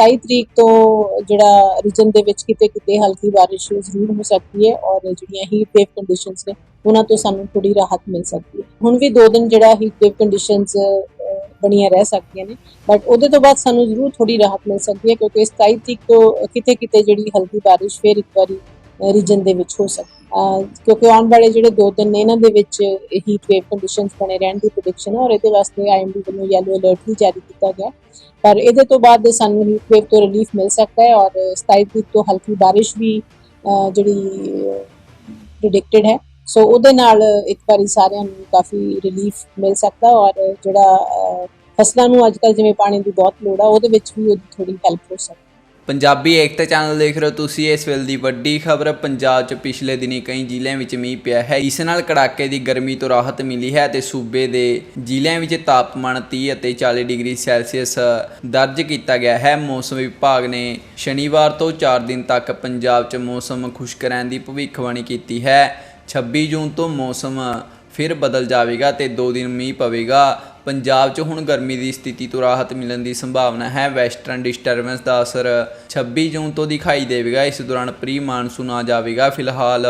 27 ਤਰੀਕ ਤੋਂ ਜਿਹੜਾ ਰੀਜਨ ਦੇ ਵਿੱਚ ਕਿਤੇ ਕਿਤੇ ਹਲਕੀ ਬਾਰਿਸ਼ ਜ਼ਰੂਰ ਹੋ ਸਕਦੀ ਹੈ ਔਰ ਜਿਹੜੀਆਂ ਹੀਟ ਵੇਵ ਕੰਡੀਸ਼ਨਸ ਨੇ, ਉਹਨਾਂ ਤੋਂ ਸਾਨੂੰ ਥੋੜੀ ਰਾਹਤ ਮਿਲ ਸਕਦੀ ਹੈ। ਹੁਣ ਵੀ ਦੋ ਦਿਨ ਜਿਹੜਾ ਹੀਟ ਵੇਵ ਕੰਡੀਸ਼ਨਸ ਬਣੀਆਂ ਰਹਿ ਸਕਦੀਆਂ ਨੇ ਬਟ ਉਹਦੇ ਤੋਂ ਬਾਅਦ ਸਾਨੂੰ ਜ਼ਰੂਰ ਥੋੜੀ ਰਾਹਤ ਮਿਲ ਸਕਦੀ ਹੈ ਕਿਉਂਕਿ 27 ਤਰੀਕ ਤੋਂ ਕਿਤੇ ਕਿਤੇ ਜਿਹੜੀ ਹਲਕੀ ਬਾਰਿਸ਼ ਫੇਰ ਇੱਕ ਵਾਰੀ ਰੀਜਨ ਦੇ ਵਿੱਚ ਹੋ ਸਕਦੀ। ਕਿਉਂਕਿ ਆਉਣ ਵਾਲੇ ਜਿਹੜੇ ਦੋ ਦਿਨ ਨੇ, ਇਹਨਾਂ ਦੇ ਵਿੱਚ ਹੀਟ ਵੇਵ ਕੰਡੀਸ਼ਨਸ ਬਣੇ ਰਹਿਣ ਦੀ ਪ੍ਰੈਡਿਕਸ਼ਨ ਹੈ ਔਰ ਇਹਦੇ ਵਾਸਤੇ ਆਈਐਮਡੀ ਵੱਲੋਂ ਯੈਲੋ ਅਲਰਟ ਵੀ ਜਾਰੀ ਕੀਤਾ ਗਿਆ। ਪਰ ਇਹਦੇ ਤੋਂ ਬਾਅਦ ਸਾਨੂੰ ਹੀਟ ਵੇਵ ਤੋਂ ਰਿਲੀਫ ਮਿਲ ਸਕਦਾ ਹੈ, ਔਰ 27 ਤਰੀਕ ਤੋਂ ਹਲਕੀ ਬਾਰਿਸ਼ ਵੀ ਜਿਹੜੀ ਪ੍ਰੈਡਿਕਟਡ ਹੈ। ਸੋ ਉਹਦੇ ਨਾਲ ਇੱਕ ਵਾਰੀ ਸਾਰਿਆਂ ਨੂੰ ਕਾਫੀ ਰਿਲੀਫ ਮਿਲ ਸਕਦਾ, ਔਰ ਜਿਹੜਾ ਫਸਲਾਂ ਨੂੰ ਅੱਜਕੱਲ ਜਿਵੇਂ ਪਾਣੀ ਦੀ ਬਹੁਤ ਲੋੜ ਆ, ਉਹਦੇ ਵਿੱਚ ਵੀ ਉਹਦੀ ਥੋੜੀ ਹੈਲਪ ਹੋ ਸਕਦੀ ਪੰਜਾਬੀ ਏਕਤਾ ਚੈਨਲ ਦੇਖ ਰਹੇ ਹੋ ਤੁਸੀਂ, ਇਸ ਵੇਲੇ ਦੀ ਵੱਡੀ ਖਬਰ, ਪੰਜਾਬ 'ਚ ਪਿਛਲੇ ਦਿਨੀ ਕਈ ਜ਼ਿਲ੍ਹਿਆਂ ਵਿੱਚ ਮੀਂਹ ਪਿਆ ਹੈ। ਇਸ ਨਾਲ ਕੜਾਕੇ ਦੀ ਗਰਮੀ ਤੋਂ ਰਾਹਤ ਮਿਲੀ ਹੈ ਤੇ ਸੂਬੇ ਦੇ ਜ਼ਿਲ੍ਹਿਆਂ ਵਿੱਚ ਤਾਪਮਾਨ 30 ਅਤੇ 40 ਡਿਗਰੀ ਸੈਲਸੀਅਸ ਦਰਜ ਕੀਤਾ ਗਿਆ ਹੈ। ਮੌਸਮ ਵਿਭਾਗ ਨੇ ਸ਼ਨੀਵਾਰ ਤੋਂ 4 ਦਿਨ ਤੱਕ ਪੰਜਾਬ 'ਚ ਮੌਸਮ ਖੁਸ਼ਕ ਰਹਿਣ ਦੀ ਭਵਿੱਖਬਾਣੀ ਕੀਤੀ ਹੈ। 26 ਜੂਨ ਤੋਂ ਮੌਸਮ ਫਿਰ ਬਦਲ ਜਾਵੇਗਾ ਤੇ 2 ਦਿਨ ਮੀਂਹ ਪਵੇਗਾ। ਪੰਜਾਬ 'ਚ ਹੁਣ ਗਰਮੀ ਦੀ ਸਥਿਤੀ ਤੋਂ ਰਾਹਤ ਮਿਲਣ ਦੀ ਸੰਭਾਵਨਾ ਹੈ। ਵੈਸਟਰਨ ਡਿਸਟਰਬੈਂਸ ਦਾ ਅਸਰ 26 ਜੂਨ ਤੋਂ ਦਿਖਾਈ ਦੇਵੇਗਾ। ਇਸ ਦੌਰਾਨ ਪ੍ਰੀ ਮਾਨਸੂਨ ਆ ਜਾਵੇਗਾ। ਫਿਲਹਾਲ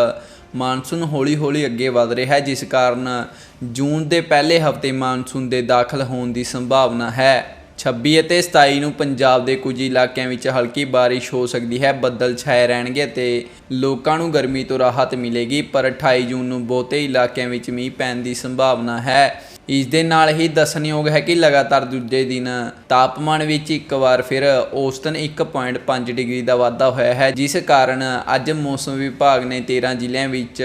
ਮਾਨਸੂਨ ਹੌਲੀ-ਹੌਲੀ ਅੱਗੇ ਵਧ ਰਿਹਾ ਹੈ, ਜਿਸ ਕਾਰਨ ਜੂਨ ਦੇ ਪਹਿਲੇ ਹਫ਼ਤੇ ਮਾਨਸੂਨ ਦੇ ਦਾਖਲ ਹੋਣ ਦੀ ਸੰਭਾਵਨਾ ਹੈ। 26 ਅਤੇ 27 ਨੂੰ ਪੰਜਾਬ ਦੇ ਕੁਝ ਇਲਾਕਿਆਂ ਵਿੱਚ ਹਲਕੀ ਬਾਰਿਸ਼ ਹੋ ਸਕਦੀ ਹੈ। ਬੱਦਲ ਛਾਏ ਰਹਿਣਗੇ ਤੇ ਲੋਕਾਂ ਨੂੰ ਗਰਮੀ ਤੋਂ ਰਾਹਤ ਮਿਲੇਗੀ, ਪਰ 28 ਜੂਨ ਨੂੰ ਬਹੁਤੇ ਇਲਾਕਿਆਂ ਵਿੱਚ ਮੀਂਹ ਪੈਣ ਦੀ ਸੰਭਾਵਨਾ ਹੈ। ਇਸ ਦੇ ਨਾਲ ਹੀ ਦੱਸਣਯੋਗ ਹੈ ਕਿ ਲਗਾਤਾਰ ਦੂਜੇ ਦਿਨ ਤਾਪਮਾਨ ਵਿੱਚ ਇੱਕ ਵਾਰ ਫਿਰ ਔਸਤਨ 1.5 ਡਿਗਰੀ ਦਾ ਵਾਧਾ ਹੋਇਆ ਹੈ, ਜਿਸ ਕਾਰਨ ਅੱਜ ਮੌਸਮ ਵਿਭਾਗ ਨੇ 13 ਜ਼ਿਲ੍ਹਿਆਂ ਵਿੱਚ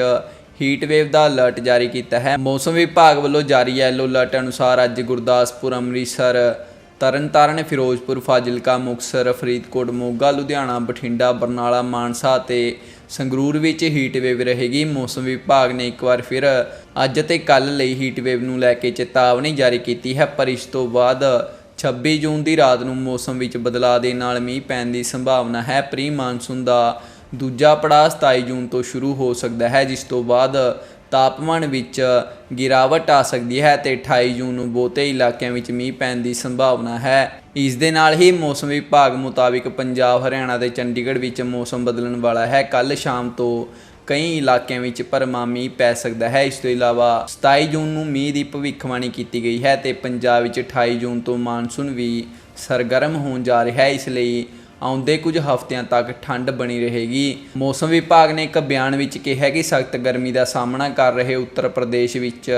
ਹੀਟ ਵੇਵ ਦਾ ਅਲਰਟ ਜਾਰੀ ਕੀਤਾ ਹੈ। ਮੌਸਮ ਵਿਭਾਗ ਵੱਲੋਂ ਜਾਰੀ ਯੈਲੋ ਅਲਰਟ ਅਨੁਸਾਰ ਅੱਜ ਗੁਰਦਾਸਪੁਰ, ਅੰਮ੍ਰਿਤਸਰ, ਤਰਨਤਾਰਨ, ਫਿਰੋਜ਼ਪੁਰ, ਫਾਜ਼ਿਲਕਾ, ਮੁਕਤਸਰ, ਫਰੀਦਕੋਟ, ਮੋਗਾ, ਲੁਧਿਆਣਾ, ਬਠਿੰਡਾ, ਬਰਨਾਲਾ, ਮਾਨਸਾ ਅਤੇ ਸੰਗਰੂਰ ਵਿੱਚ ਹੀਟ ਵੇਵ ਰਹੇਗੀ। ਮੌਸਮ ਵਿਭਾਗ ਨੇ ਇੱਕ ਵਾਰ ਫਿਰ ਅੱਜ ਤੇ ਕੱਲ ਲਈ ਹੀਟ ਵੇਵ ਨੂੰ ਲੈ ਕੇ ਚੇਤਾਵਨੀ ਜਾਰੀ ਕੀਤੀ ਹੈ, ਪਰ ਇਸ ਤੋਂ ਬਾਅਦ 26 ਜੂਨ ਦੀ ਰਾਤ ਨੂੰ ਮੌਸਮ ਵਿੱਚ ਬਦਲਾਅ ਦੇ ਨਾਲ ਮੀਂਹ ਪੈਣ ਦੀ ਸੰਭਾਵਨਾ ਹੈ। ਪ੍ਰੀ ਮਾਨਸੂਨ ਦਾ ਦੂਜਾ ਪੜਾਅ 27 ਜੂਨ ਤੋਂ ਸ਼ੁਰੂ ਹੋ ਸਕਦਾ ਹੈ, ਜਿਸ ਤੋਂ ਬਾਅਦ ਤਾਪਮਾਨ ਵਿੱਚ ਗਿਰਾਵਟ ਆ ਸਕਦੀ ਹੈ ਤੇ 28 ਜੂਨ ਨੂੰ ਬਹੁਤੇ ਇਲਾਕਿਆਂ ਵਿੱਚ ਮੀਂਹ ਪੈਣ ਦੀ ਸੰਭਾਵਨਾ ਹੈ। ਇਸ ਦੇ ਨਾਲ ਹੀ ਮੌਸਮ ਵਿਭਾਗ ਮੁਤਾਬਿਕ ਪੰਜਾਬ, ਹਰਿਆਣਾ ਤੇ ਚੰਡੀਗੜ੍ਹ ਵਿੱਚ ਮੌਸਮ ਬਦਲਣ ਵਾਲਾ ਹੈ। ਕੱਲ ਸ਼ਾਮ ਤੋਂ ਕਈ ਇਲਾਕਿਆਂ ਵਿੱਚ ਭਰਮਾ ਮੀਂਹ ਪੈ ਸਕਦਾ ਹੈ। ਇਸ ਤੋਂ ਇਲਾਵਾ 27 ਜੂਨ ਨੂੰ ਮੀਂਹ ਦੀ ਭਵਿੱਖਬਾਣੀ ਕੀਤੀ ਗਈ ਹੈ ਤੇ ਪੰਜਾਬ ਵਿੱਚ 28 ਜੂਨ ਤੋਂ ਮਾਨਸੂਨ ਵੀ ਸਰਗਰਮ ਹੋਣ ਜਾ ਰਿਹਾ ਹੈ। ਇਸ ਲਈ ਆਉਂਦੇ ਕੁਝ ਹਫ਼ਤਿਆਂ ਤੱਕ ਠੰਡ ਬਣੀ ਰਹੇਗੀ। ਮੌਸਮ ਵਿਭਾਗ ਨੇ ਇੱਕ ਬਿਆਨ ਵਿੱਚ ਕਿਹਾ ਕਿ ਸਖਤ ਗਰਮੀ ਦਾ ਸਾਹਮਣਾ ਕਰ ਰਹੇ ਉੱਤਰ ਪ੍ਰਦੇਸ਼ ਵਿੱਚ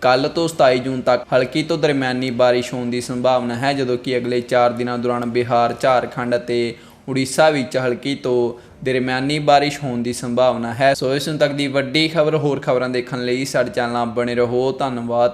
ਕੱਲ ਤੋਂ 27 ਜੂਨ ਤੱਕ ਹਲਕੀ ਤੋਂ ਦਰਮਿਆਨੀ ਬਾਰਿਸ਼ ਹੋਣ ਦੀ ਸੰਭਾਵਨਾ ਹੈ, ਜਦੋਂ ਕਿ ਅਗਲੇ 4 ਦਿਨਾਂ ਦੌਰਾਨ ਬਿਹਾਰ, ਝਾਰਖੰਡ ਅਤੇ ਉੜੀਸਾ ਵਿੱਚ ਹਲਕੀ ਤੋਂ ਦਰਮਿਆਨੀ ਬਾਰਿਸ਼ ਹੋਣ ਦੀ ਸੰਭਾਵਨਾ ਹੈ। ਸੋ ਇਸ ਨੂੰ ਤੱਕ ਦੀ ਵੱਡੀ ਖਬਰ ਹੋਰ ਖਬਰਾਂ ਦੇਖਣ ਲਈ ਸਾਡੇ ਚੈਨਲ ਨਾਲ ਬਣੇ ਰਹੋ। ਧੰਨਵਾਦ।